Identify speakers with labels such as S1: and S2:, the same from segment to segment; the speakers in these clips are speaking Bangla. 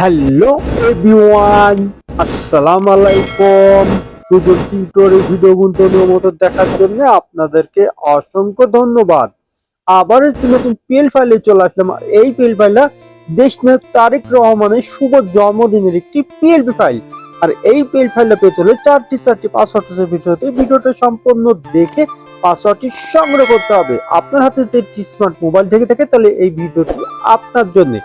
S1: হ্যালো এভরিওয়ান আসসালামু আলাইকুম সুযোগ টিউটোরিয়াল ভিডিও গুলো নিয়মিত দেখার জন্য আপনাদেরকে অসংখ্য ধন্যবাদ। আবার একটি নতুন পিএল ফাইলে চলে আসলাম। এই পিএল ফাইলটা দেশনায়ক তারেক রহমানের শুভ জন্মদিনের একটি পিএলপি ফাইল আর এই পিএল ফাইলটা পেতে হলে চারটি চারটি পাসওয়ার্ড আছে ভিডিওতে। ভিডিওটা সম্পূর্ণ দেখে পাসওয়ার্ডটি সংগ্রহ করতে হবে। আপনার হাতে যদি স্মার্ট মোবাইল থেকে থাকে, তাহলে এই ভিডিওটি আপনার জন্য।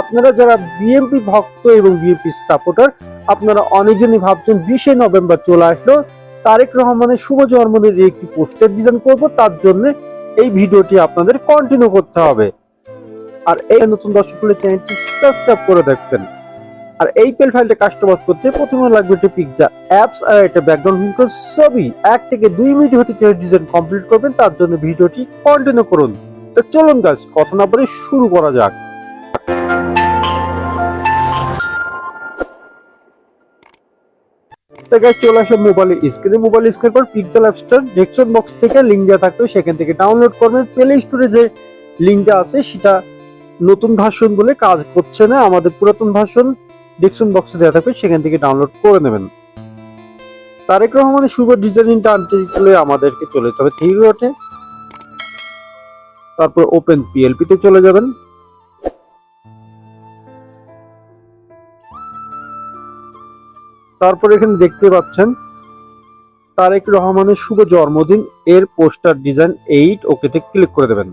S1: আপনারা যারা বিএমপি ভক্ত এবং বিএমপি সাপোর্টার আপনারা অনেকজনই ভাবছেন বিশে নভেম্বর চলে আসলো। তারেক রহমানের শুভ জন্মদিনের একটি পোস্টার ডিজাইন করব, তার জন্য এই ভিডিওটি আপনাদের কন্টিনিউ করতে হবে। আর এই নতুন দর্শক হলে চ্যানেলটি সাবস্ক্রাইব করে দেখবেন। আর এই পেল ফাইলটা কাস্টমাইজ করতে প্রথমে লাগবে একটা পিকজা অ্যাপস আর একটা ব্যাকগ্রাউন্ড ছবি এক থেকে দুই মিনিট হতে কেউ ডিজাইন কমপ্লিট করবেন, তার জন্য ভিডিওটি কন্টিনিউ করুন। তো চলুন গাছ কথা না বলে শুরু করা যাক। তো চলে আসলে মোবাইলে স্ক্রিনে মোবাইল স্ক্রিন পর অ্যাপস্টার ডেস্কটপ বক্স থেকে লিংক দেওয়া থাকবে। সেখান থেকে ডাউনলোড করবেন। প্লে স্টোরে যে লিংকটা আছে, সেটা নতুন বলে কাজ করছে না। আমাদের পুরাতন ভার্সন ডেস্কটপ বক্সে দেওয়া থাকবে, সেখান থেকে ডাউনলোড করে নেবেন। তারেক রহমানের শুভ ডিজাইনটা আনতে চলে আমাদেরকে চলে যেতে হবে। থ্রি ডটে তারপর ওপেন পিএলপি তে চলে যাবেন। তারপর এখানে দেখতে পাচ্ছেন তারেক রহমানের শুভ জন্মদিন। এর পোস্টার ডিজাইন এইট, ওকেতে ক্লিক করে দেবেন।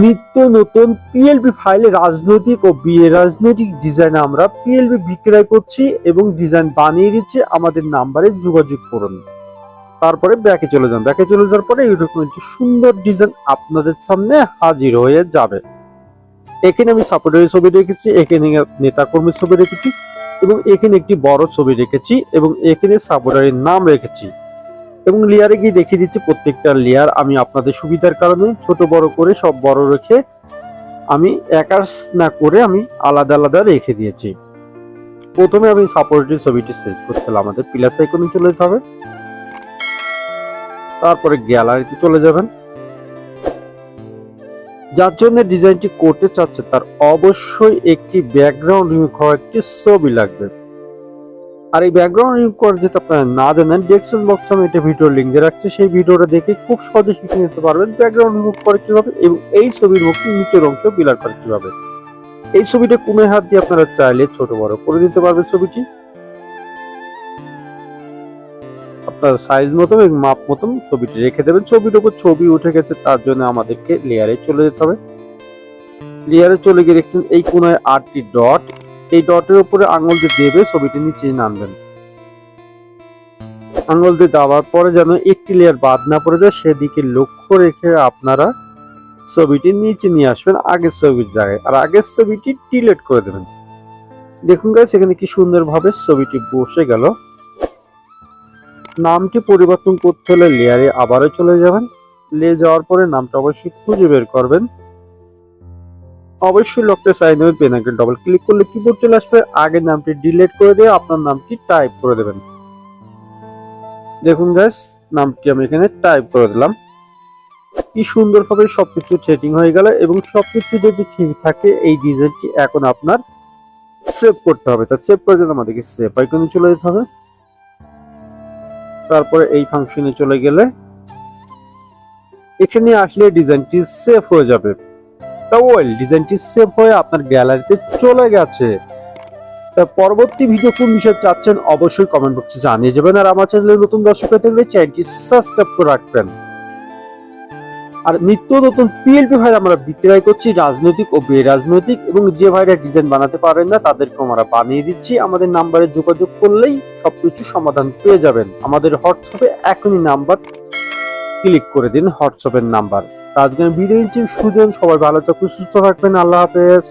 S1: নিত্য নতুন পিএলপি ফাইলে রাজনৈতিক ও রাজনৈতিক ডিজাইন আমরা পিএলবি বিক্রয় করছি এবং ডিজাইন বানিয়ে দিচ্ছি আমাদের নাম্বারে যোগাযোগ করুন। তারপরে ব্যাকে চলে যান। ব্যাকে চলে যাওয়ার পরে এরকম সুন্দর ডিজাইন আপনাদের সামনে হাজির হয়ে যাবে। এখানে আমি সাপোর্টারের ছবি রেখেছি এখানে নেতা কর্মীর ছবি রেখেছি এবং এখানে একটি বড় ছবি রেখেছি এবং এখানে সাপোর্টারের নাম রেখেছি। এবং লেয়ারে গিয়ে দেখিয়ে দিচ্ছি, প্রত্যেকটা লেয়ার আমি আপনাদের সুবিধার কারণে ছোট বড় করে সব বড় রেখে আমি একার্স না করে আমি আলাদা আলাদা রেখে দিয়েছি। প্রথমে আমি সাপোর্টের ছবিটি সেট করতে হলে আমাদের প্লাস আইকনে চলে যেতে হবে। তারপরে গ্যালারিতে চলে যাবেন। যার জন্য ডিজাইনটি করতে চাচ্ছে, তার অবশ্যই একটি ব্যাকগ্রাউন্ড রিমুভ হওয়া একটি ছবি লাগবে। আর এই ব্যাকগ্রাউন্ড রিমুভ করার যেটা আপনারা না জানেন ডেস্কটপ বক্সে আমি একটা ভিডিও লিঙ্ক দিয়ে রাখছি। সেই ভিডিওটা দেখে খুব সহজে শিখে নিতে পারবেন ব্যাকগ্রাউন্ড রিমুভ করে কীভাবে এবং এই ছবির মুখটি নিচের অংশ বিলার করে কীভাবে। এই ছবিটা কোনে হাত দিয়ে আপনারা চাইলে ছোট বড় করে দিতে পারবেন ছবিটি। আপনার সাইজ মতন এবং মাপ মতন ছবিটি রেখে দেবেন। ছবির উপর ছবি উঠে গেছে, তার জন্য আমাদেরকে লেয়ারে চলে যেতে হবে। লেয়ারে চলে গিয়ে দেখছেন, এই কোনায় আটটি ডট এই ডটের উপরে আঙুল দিয়ে দেবে, ছবিটি নিচে নামবেন। আঙুল দিয়ে দেওয়ার পরে যেন একটি লেয়ার বাদ না পড়ে যায়, সেদিকে লক্ষ্য রেখে আপনারা ছবিটি নিচে নিয়ে আসবেন, আগের ছবির জায়গায়। আর আগের ছবিটি ডিলেট করে দেবেন। দেখুন গাইস এখানে কি সুন্দরভাবে ছবিটি বসে গেল। নামটি পরিবর্তন করতে হলে লেয়ারে আবারও চলে যাবেন। লে যাওয়ার পরে নামটা অবশ্যই খুঁজে বের করবেন। অবশ্যই লকটা সাইন হবে পেন আইকন ডবল ক্লিক করলে কিবোর্ড চলে আসবে। আগের নামটি ডিলিট করে দিয়ে আপনার নামটি টাইপ করে দেবেন। দেখুন গ্যাস নামটি আমি এখানে টাইপ করে দিলাম। কি সুন্দরভাবে সবকিছু সেটিং হয়ে গেল এবং সবকিছু যদি ঠিক থাকে, এই ডিজাইনটি এখন আপনার সেভ করতে হবে। তা সেভ করার জন্য আমাদেরকে সেভ আইকনে চলে যেতে হবে। তারপরে এই ফাংশনে চলে গেলে এখানে আসলে ডিজাইনটি সেভ হয়ে যাবে। তা ওয়েল ডিজাইনটি সেভ হয়ে আপনার গ্যালারিতে চলে গেছে। তা পরবর্তী ভিডিও কোন বিষয়ে চাচ্ছেন অবশ্যই কমেন্ট বক্সে জানিয়ে যাবেন। আর আমার চ্যানেলে নতুন দর্শক হয়ে থাকলে চ্যানেলটি সাবস্ক্রাইব করে রাখবেন। আর নিত্য নতুন পিএলপি ভাই আমরা বিক্রয় করছি রাজনৈতিক ও বেরাজনৈতিক এবং যে ভাইরা ডিজাইন বানাতে পারেন না তাদেরকে আমরা বানিয়ে দিচ্ছি। আমাদের নাম্বারে যোগাযোগ করলেই সবকিছু সমাধান পেয়ে যাবেন। আমাদের হোয়াটসঅ্যাপে এখনই নাম্বার ক্লিক করে দিন হোয়াটসঅ্যাপের নাম্বার আমি বিদায় নিচ্ছি। সুজন, সবাই ভালো থাকুন, সুস্থ থাকবেন। আল্লাহ হাফেজ।